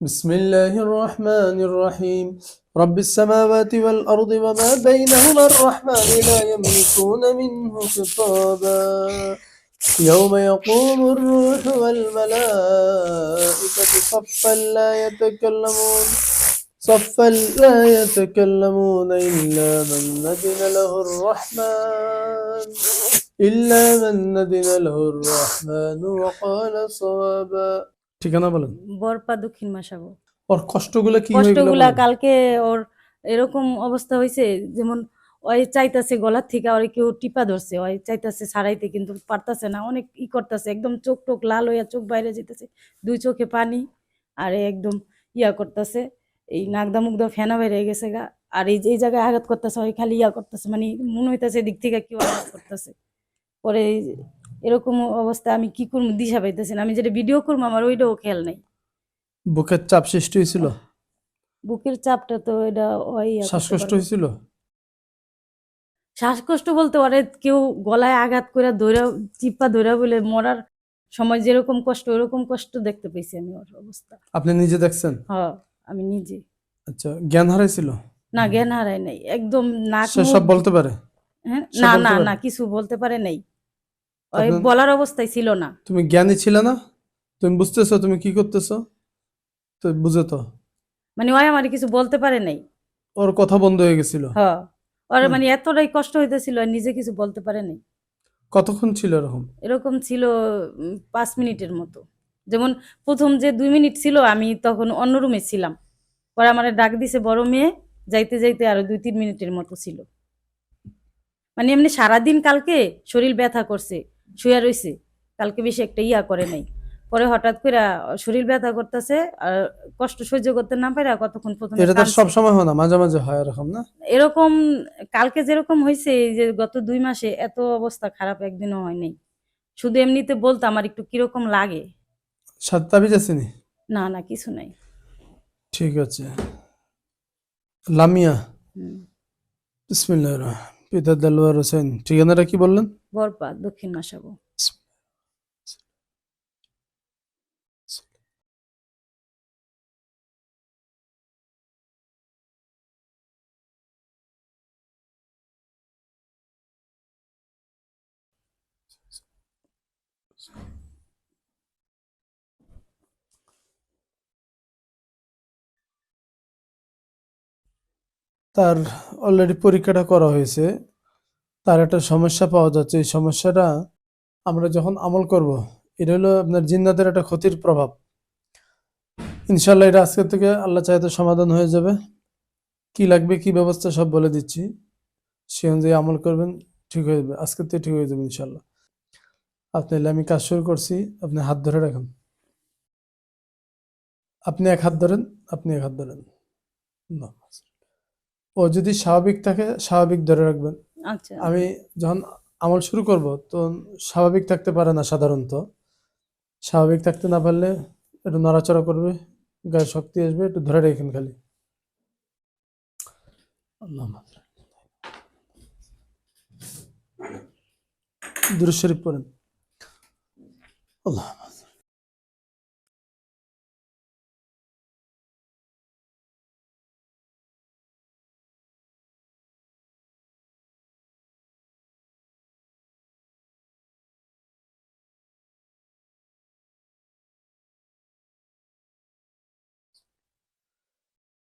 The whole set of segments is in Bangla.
بسم الله الرحمن الرحيم. رب السماوات والأرض وما بينهما الرحمن لا يملكون منه خطابا. يوم يقوم الروح والملائكة صفا لا يتكلمون صفا لا يتكلمون إلا من ندن له الرحمن إلا من ندن له الرحمن وقال صوابا. ঠিকানা বলেন। বরপা দক্ষিণ মাসাবো। ওর কষ্টগুলো কি কষ্টগুলা কালকে ওর এরকম অবস্থা হয়েছে যেমন ওই চাইতাছে গলার থেকে ওই কেউ টিপা ধরছে ওই চাইতাছে ছাড়াইতে কিন্তু পারতাছে না অনেক ই করতেছে একদম চোখ টোক লাল হইয়া চোখ বাইরে যেতেছে দুই চোখে পানি আর একদম ইয়া করতেছে এই নাকদা মুগদা ফেনা বেরিয়ে গেছে গা আর এই যে এই জায়গায় আঘাত করতেছে ওই খালি ইয়া করতেছে মানে মনে হইতাছে দিক থেকে কেউ আঘাত করতেছে। পরে এরকম অবস্থা আমি কি করব দিশা পাইতেছি না। আমি যেটা ভিডিও করব আমার ওইটাও খেয়াল নাই। বুকের চাপ সৃষ্টি হয়েছিল? বুকের চাপটা তো এটা ওই শ্বাসকষ্ট হয়েছিল? শ্বাসকষ্ট বলতে পারে কেউ গলায় আঘাত করে ধরে চিপা ধরে বলে মরার সময় যেরকম কষ্ট ওরকম কষ্ট দেখতে পেয়েছি আমি ওর অবস্থা। আপনি নিজে দেখছেন? হ আমি নিজে। আচ্ছা জ্ঞান হারাইছিল? না জ্ঞান হারাই নাই। একদম নাক সব বলতে পারে? হ্যাঁ? না না না কিছু বলতে পারে নাই। ওই বলার অবস্থায় ছিল না। তুমি জ্ঞানী ছিল না? তুমি বুঝতেছো তুমি কি করতেছো? তো বুঝে তো। মানে ওই আমার কিছু বলতে পারে নাই। ওর কথা বন্ধ হয়ে গেছিল। হ। ওর মানে এতটাই কষ্ট হইতেছিল নিজে কিছু বলতে পারে নাই। কতক্ষণ ছিল এরকম? এরকম ছিল পাঁচ মিনিটের মতো। যেমন প্রথম যে দুই মিনিট ছিল আমি তখন অন্য রুমে ছিলাম। পরে আমার ডাক দিছে বড় মেয়ে যাইতে যাইতে আরও দুই তিন মিনিটের মতো ছিল। মানে এমনি সারাদিন কালকে শরীর ব্যথা করছে। শুয়ে রইছে কালকে বেশি একটা ইয়া করে নাই। পরে হঠাৎ করে শরীর ব্যথা করতেছে আর কষ্ট সহ্য করতে না পারে কতক্ষণ প্রথমে এটা তো সব সময় হয় না মাঝে মাঝে হয় এরকম না? এরকম কালকে যেরকম হয়েছে এই যে গত দুই মাসে এত অবস্থা খারাপ একদিনও হয় নাই। শুধু এমনিতে বলতো আমার একটু কীরকম লাগে। সাত তাবিজ না? না কিছু নাই। ঠিক আছে। লামিয়া। হুম। বিসমিল্লাহ পিতা দেলোয়ার হোসেন ঠিকানাটা কি বললেন? বরপা দক্ষিণ মাসাবো। তার অলরেডি পরীক্ষাটা করা হয়েছে। তার একটা সমস্যা পাওয়া যাচ্ছে। এই সমস্যাটা আমরা যখন আমল করব, এটা হলো আপনার জিন্নাতের একটা ক্ষতির প্রভাব। ইনশাল্লাহ এটা আজকে থেকে আল্লাহ চাইতে সমাধান হয়ে যাবে। কি লাগবে, কি ব্যবস্থা সব বলে দিচ্ছি। সে অনুযায়ী আমল করবেন, ঠিক হয়ে যাবে। আজকে থেকে ঠিক হয়ে যাবে ইনশাল্লাহ আপনি আমি কাজ শুরু করছি। আপনি হাত ধরে রাখুন। আপনি এক হাত ধরেন, আপনি এক হাত ধরেন। না। ও যদি স্বাভাবিক থাকে স্বাভাবিক ধরে রাখবেন। আচ্ছা। আমি যখন আমল শুরু করব তো স্বাভাবিক থাকতে পারে না সাধারণত। স্বাভাবিক থাকতে না পারলে একটু নড়াচড়া করবে গায়ে শক্তি আসবে একটু ধরে রেখেন খালি। আল্লাহুম্মা দুরূদ শরীফ পড়েন। আল্লাহ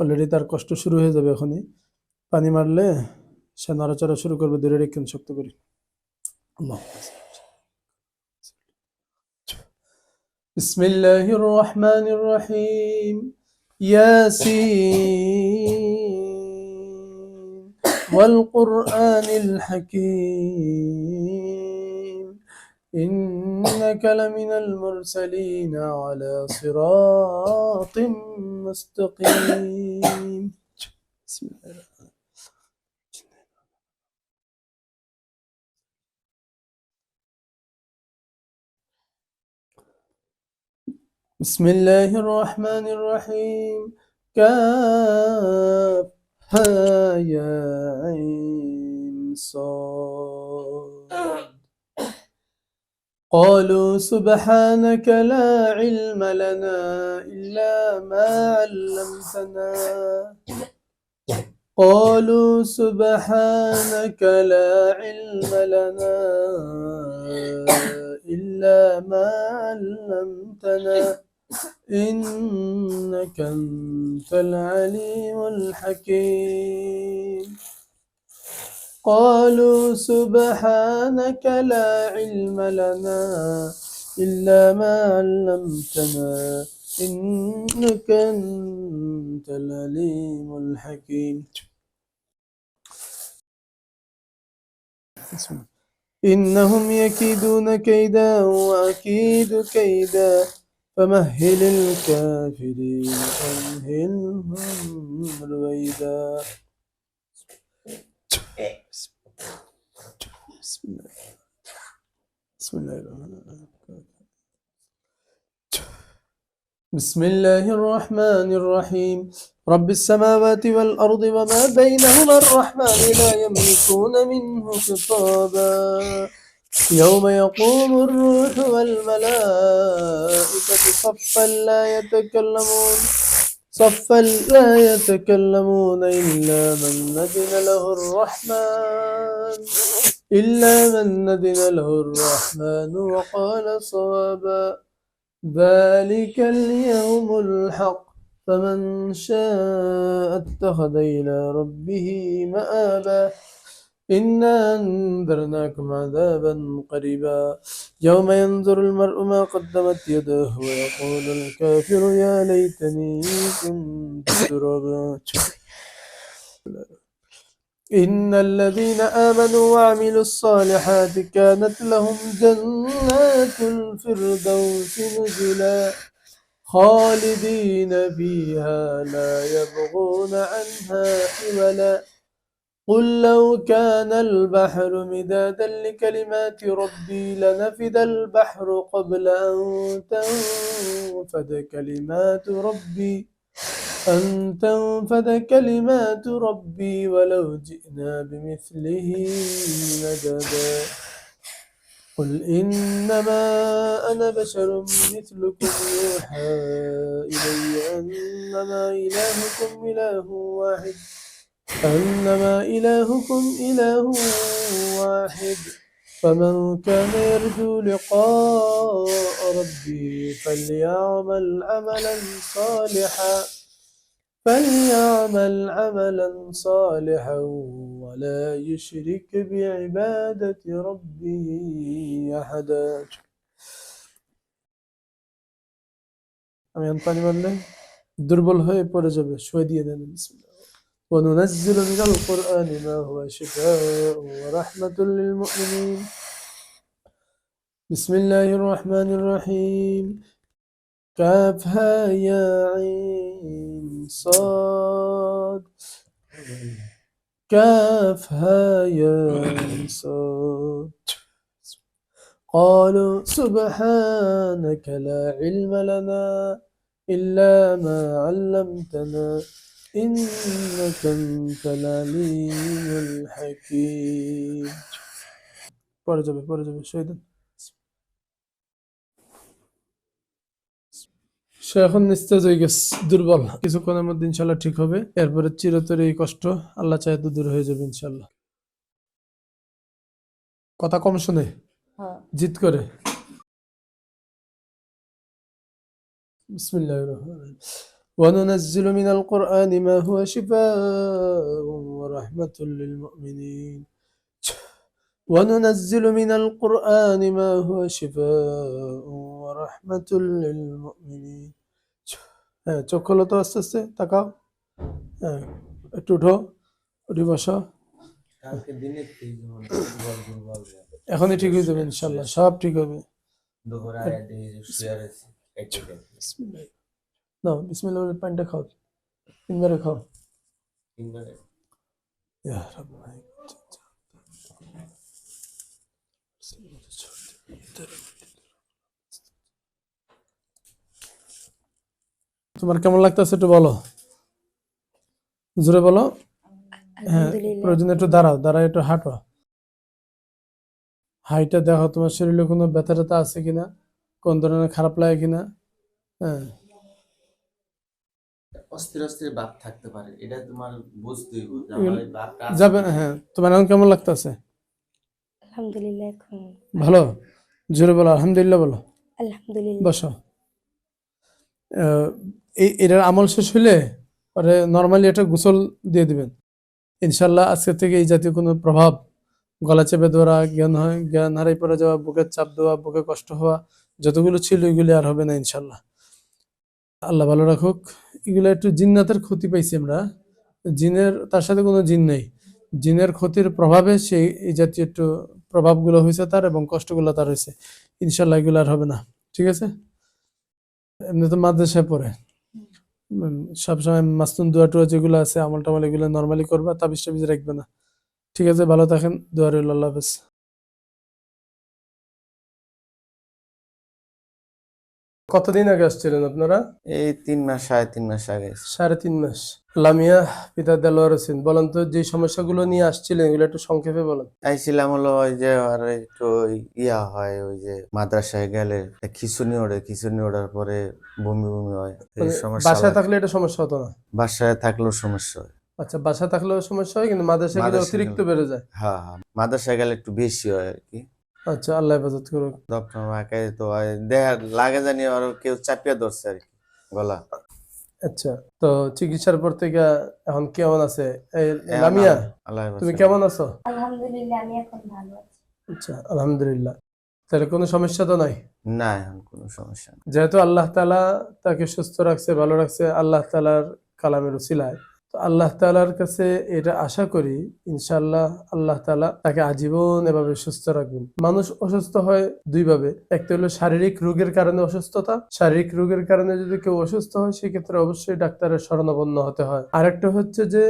অলরেডি তার কষ্ট শুরু হয়ে যাবে এখনই পানি মারলে সে নড়াচড়া শুরু করবে দূরে রেখেন শক্ত করে আল্লাহ بسم الله الرحمن الرحيم ياسين والقرآن الحكيم إنك لمن المرسلين على صراط مستقيم. بسم الله الرحمن بسم الله الرحمن الرحيم. كاف يا عين صاد. قالوا سبحانك لا علم لنا إلا ما علمتنا. قالوا سبحانك لا علم لنا إلا ما علمتنا. إنك أنت العليم الحكيم. قالوا سبحانك لا علم لنا إلا ما علمتنا إنك أنت العليم الحكيم. إنهم يكيدون كيدا وأكيد كيدا فمهل الكافرين أمهلهم رويدا بسم الله. بسم الله الرحمن الرحيم. بسم الله الرحمن الرحيم. رب السماوات والأرض وما بينهما الرحمن لا يملكون منه خطابا. يوم يقوم الروح والملائكة صفا لا يتكلمون صفا لا يتكلمون إلا من ندن له الرحمن. إلا من ندن له الرحمن وقال صوابا. ذلك اليوم الحق. فمن شاء اتخذ إلى ربه مآبا. إنا أنذرناكم عذابا قريبا. يوم ينظر المرء ما قدمت يداه ويقول الكافر يا ليتني كنت ترابا. إن الذين آمنوا وعملوا الصالحات كانت لهم جنات الفردوس نزلا خالدين فيها لا يبغون عنها حولا. قل لو كان البحر مدادا لكلمات ربي لنفد البحر قبل أن تنفد كلمات ربي. أن تنفد كلمات ربي ولو جئنا بمثله مددا قل إنما أنا بشر مثلكم يوحى إلي أنما إلهكم إله واحد. أنما إلهكم إله واحد. فمن كان يرجو لقاء ربه فليعمل عملا صالحا. فليعمل عملا صالحا ولا يشرك بعبادة ربه أحدا আমি পানি মারলে দুর্বল হয়ে পড়ে যাবে শুয়ে দিয়ে দেন বিসমিল্লাহ وننزل من القرآن ما هو شفاء ورحمة للمؤمنين بسم الله الرحمن الرحيم كافها يا عين صاد كافها يا عين صاد قالوا سبحانك لا علم لنا إلا ما علمتنا إنك أنت العليم الحكيم পরে যাবে পরে যাবে শহীদ সে এখন নিস্তেজ হয়ে গেছে দুর্বল কিছুক্ষণের মধ্যে ইনশাল্লাহ ঠিক হবে এরপরে চিরতরে এই কষ্ট আল্লাহ চাহে তো দূর হয়ে যাবে ইনশাল্লাহ কথা কম শুনে হ্যাঁ জিত করে بسم الله الرحمن الرحيم وننزل من القرآن ما هو شفاء ورحمة للمؤمنين وننزل من القرآن ما هو شفاء ورحمة للمؤمنين হ্যাঁ চোখ খোলো তো আস্তে আস্তে তাকাও। হ্যাঁ একটু উঠো উঠে বসো। এখনই ঠিক হয়ে যাবে ইনশাল্লাহ সব ঠিক হবে। রয়েছে একটু বিসমিল্লাহ। পানিটা খাও। তিনবারে খাও। তিনবারে। ইয়া রাব্বি তোমার কেমন লাগতেছে একটু বলো? জোরে বলো। হ্যাঁ প্রয়োজনে একটু দাঁড়াও দাঁড়াও একটু হাঁটো। হাইটা দেখো তোমার শরীরে কোনো ব্যথা ট্যাথা আছে কিনা? কোন ধরনের খারাপ লাগে কিনা? হ্যাঁ। অস্থির অস্থির ভাব থাকতে পারে। এটা তোমার বুঝতেই হবে যে এগুলো আমার এই ভাবটা আছে। যাবে হ্যাঁ। তোমার এখন কেমন লাগতেছে? আলহামদুলিল্লাহ ভালো? জোরে বলো আলহামদুলিল্লাহ বলো। আলহামদুলিল্লাহ। বসো। এটার আমল শেষ হলে পরে নর্মালি একটা গোসল দিয়ে দিবেন। ইনশাল্লাহ আজকে থেকে এই জাতীয় কোনো প্রভাব, গলা চেপে ধরা, জ্ঞান হয়, জ্ঞান হারাই পড়ে যাওয়া, বুকের চাপ দেওয়া, বুকে কষ্ট হওয়া, যতগুলো ছিল এগুলি আর হবে না ইনশাল্লাহ আল্লাহ ভালো রাখুক। এগুলো একটু জিন্নাতের ক্ষতি পাইছি আমরা। জিনের, তার সাথে কোনো জিন নেই। জিনের ক্ষতির প্রভাবে সেই এই জাতীয় একটু প্রভাবগুলো হয়েছে তার এবং কষ্টগুলো তার হয়েছে ইনশাল্লাহ এগুলো আর হবে না। ঠিক আছে? এমনি তো মাদ্রাসায় পড়ে। সবসময় মাস্তুন দোয়া টোয়া যেগুলো আছে আমল টামল এগুলো নর্মালি করবা তাবিজ টাবিজ রাখবে না। ঠিক আছে ভালো থাকেন দোয়া রইল আল্লাহ হাফেজ। কতদিন আগে আসছিলেন আপনারা? এই তিন মাস সাড়ে তিন মাস আগে সাড়ে তিন মাস। লামিয়া পিতা দেলোয়ার হোসেন বলেন তো যে সমস্যাগুলো নিয়ে আসছিলেন এগুলো একটু সংক্ষেপে বলেন। আইছিলাম হলো ওই যে আর একটু ইয়া হয় ওই যে মাদ্রাসায় গেলে খিচুনি ওড়ে খিচুনি ওড়ার পরে বমি বমি হয় এই মানে সমস্যা বাসায় থাকলে এটা সমস্যা হতো না? বাসায় থাকলেও সমস্যা হয়। আচ্ছা বাসায় থাকলেও সমস্যা হয় কিন্তু মাদ্রাসায় গেলে অতিরিক্ত বেড়ে যায়? হ্যাঁ হ্যাঁ মাদ্রাসায় গেলে একটু বেশি হয় আর কি। আচ্ছা আল্লাহ হেফাজত করুক। ডক্টর মাকে তো দেখা লাগে জানি আর কেউ চাপিয়ে ধরছে আর কি গলা। আচ্ছা তো চিকিৎসার পর থেকে এখন কেমন আছে? এই লামিয়া তুমি কেমন আছো? আলহামদুলিল্লাহ আমি এখন ভালো আছি। আচ্ছা আলহামদুলিল্লাহ। তাহলে কোনো সমস্যা তো নাই? না এখন কোনো সমস্যা যেহেতু আল্লাহ তালা তাকে সুস্থ রাখছে ভালো রাখছে আল্লাহ তালার কালামের উসিলায় তো আল্লাহ তালার কাছে এটা আশা করি ইনশাল্লাহ আল্লাহ তালা তাকে আজীবন এভাবে সুস্থ রাখবেন। মানুষ অসুস্থ হয় দুইভাবে একটা হলো শারীরিক রোগের কারণে অসুস্থতা, শারীরিক রোগের কারণে যদি কেউ অসুস্থ হয়, সেক্ষেত্রে অবশ্যই ডাক্তারের শরণাপন্ন হতে হয়। আরেকটা হচ্ছে যে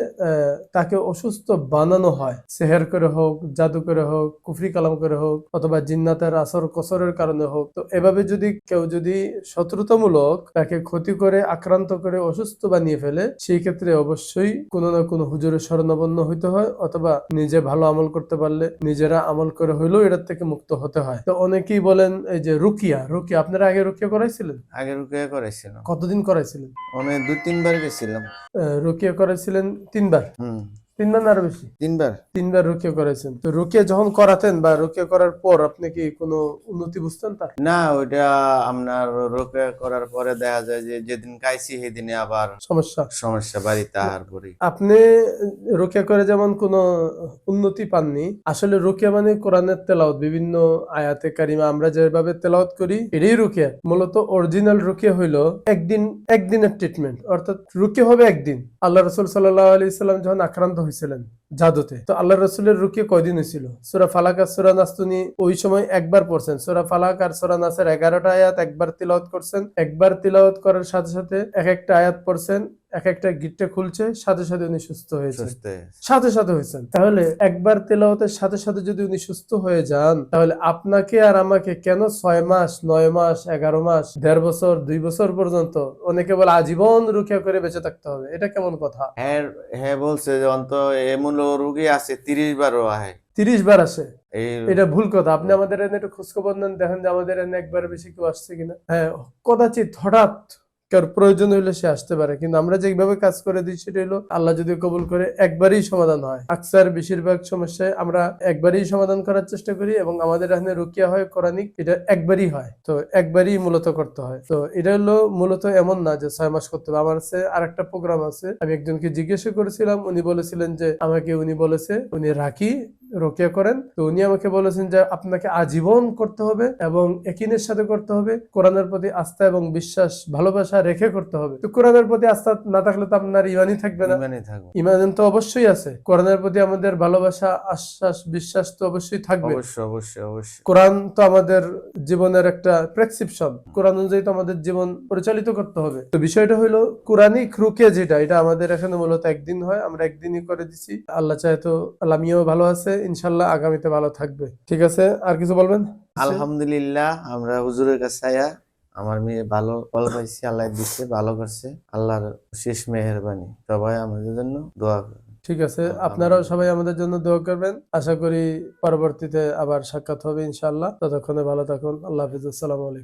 তাকে অসুস্থ বানানো হয়। সেহের করে হোক, জাদু করে হোক, কুফরি কালাম করে হোক, অথবা জিন্নাতের আসর কসরের কারণে হোক। তো এভাবে যদি কেউ যদি শত্রুতামূলক তাকে ক্ষতি করে, আক্রান্ত করে, অসুস্থ বানিয়ে ফেলে, সেই ক্ষেত্রে অবশ্যই কোনো না কোনো হুজুরের শরণাপন্ন হইতে হয় অথবা নিজে ভালো আমল করতে পারলে নিজেরা আমল করে হইলেও এটার থেকে মুক্ত হতে হয়। তো অনেকেই বলেন এই যে রুকিয়া রুকিয়া আপনারা আগে রুকিয়া করাইছিলেন? আগে রুকিয়া করাইছিলেন কতদিন করাইছিলেন? অনেক দু তিনবার গেছিলাম। রুকিয়া করাইছিলেন তিনবার? হুম। তিনবার আরও বেশি? তিনবার। তিনবার রুকিয়া করেছেন তো রুকিয়া যখন করাতেন বা রুকিয়া করার পর আপনি কি কোনো উন্নতি বুঝতেন তার? না ওইটা আপনার রোকে করার পরে দেখা যায় যে যেদিন খাইছি সেদিনে আবার সমস্যা। সমস্যা বাড়ি তাহার পরে আপনি রুকিয়া করে যেমন কোনো উন্নতি পাননি আসলে রুকিয়া মানে কোরআনের তেলাওয়াত বিভিন্ন আয়াতে কারিমা আমরা যেভাবে তেলাওয়াত করি এটাই রুকিয়া মূলত অরিজিনাল রুকিয়া হইল একদিন একদিনের ট্রিটমেন্ট অর্থাৎ রুকিয়া হবে একদিন। আল্লাহ রসুল সাল্লাহ আলি সাল্লাম যখন আক্রান্ত হয়েছিলেন। জাদুতে। তো আল্লাহ রসুলের রুকিয়া কয়দিন হয়েছিল? সুরা ফালাক আর সুরা নাস্তুনি ওই সময় একবার পড়ছেন। সুরা ফালাক আর সুরা নাসের এগারোটা আয়াত একবার তিলাওয়াত করছেন। একবার তিলাওয়াত করার সাথে সাথে এক একটা আয়াত পড়ছেন এক একটা গিটটা খুলছে সাথে সাথে উনি সুস্থ হয়েছে। সাথে সাথে হয়েছেন। তাহলে একবার তেলাওয়াতের সাথে সাথে যদি উনি সুস্থ হয়ে যান তাহলে আপনাকে আর আমাকে কেন ছয় মাস নয় মাস এগারো মাস দেড় বছর দুই বছর পর্যন্ত অনেকে বলে আজীবন রুখিয়া করে বেঁচে থাকতে হবে? এটা কেমন কথা? হ্যাঁ হ্যাঁ বলছে যে অন্ত এমন রুগী আছে তিরিশ বারও আহে। তিরিশ বার আসে? এটা ভুল কথা। আপনি আমাদের এনে একটু খোঁজখবর নেন দেখেন যে আমাদের এনে একবার বেশি কেউ আসছে কিনা। হ্যাঁ কদাচিৎ হঠাৎ কার প্রয়োজন হইলে সে আসতে পারে। কিন্তু আমরা যেভাবে কাজ করে দিই, সেটা হলো আল্লাহ যদি কবুল করে, একবারই সমাধান হয়। আকসার বেশিরভাগ সমস্যায় আমরা একবারই সমাধান করার চেষ্টা করি এবং আমাদের এখানে রুকিয়া হয়, কোরআনিক, এটা একবারই হয়। তো একবারই মূলত করতে হয়। তো এটা হলো মূলত এমন না যে ছয় মাস করতে হবে। আমার কাছে আর একটা প্রোগ্রাম আছে। আমি একজনকে জিজ্ঞাসা করেছিলাম, উনি বলেছিলেন যে, আমাকে উনি বলেছে, উনি রাখি রোকেয়া করেন। তো উনি আমাকে বলেছেন যে আপনাকে আজীবন করতে হবে এবং একিনের সাথে করতে হবে। কোরআনের প্রতি আস্থা এবং বিশ্বাস ভালোবাসা রেখে করতে হবে। তো কোরআনের প্রতি আস্থা না থাকলে তো আপনার ইমানই থাকবে না। ইমান তো অবশ্যই আছে। কোরআনের প্রতি আমাদের ভালোবাসা আশ্বাস বিশ্বাস তো অবশ্যই থাকবে। অবশ্যই অবশ্যই অবশ্যই। কোরআন তো আমাদের জীবনের একটা প্রেসক্রিপশন কোরআন অনুযায়ী তো আমাদের জীবন পরিচালিত করতে হবে। তো বিষয়টা হলো কোরআনিক রুকে যেটা এটা আমাদের এখানে মূলত একদিন হয় আমরা একদিনই করে দিছি। আল্লাহ চাহে তো লামিও ভালো আছে ইনশাল্লাহ আগামীতে ভালো থাকবে। ঠিক আছে? আর কিছু বলবেন? আলহামদুলিল্লাহ আমরা হুজুরের কাছে আয়া আমার মেয়ে ভালো ফল পাইছি আল্লাহ দিচ্ছে ভালো করছে। আল্লাহর শেষ মেহেরবানি। সবাই আমাদের জন্য দোয়া ঠিক আছে আপনারাও সবাই আমাদের জন্য দোয়া করবেন। আশা করি পরবর্তীতে আবার সাক্ষাৎ হবে ইনশাআল্লাহ ততক্ষণে ভালো থাকুন। আল্লাহ হাফিজ। আসসালামু আলাইকুম।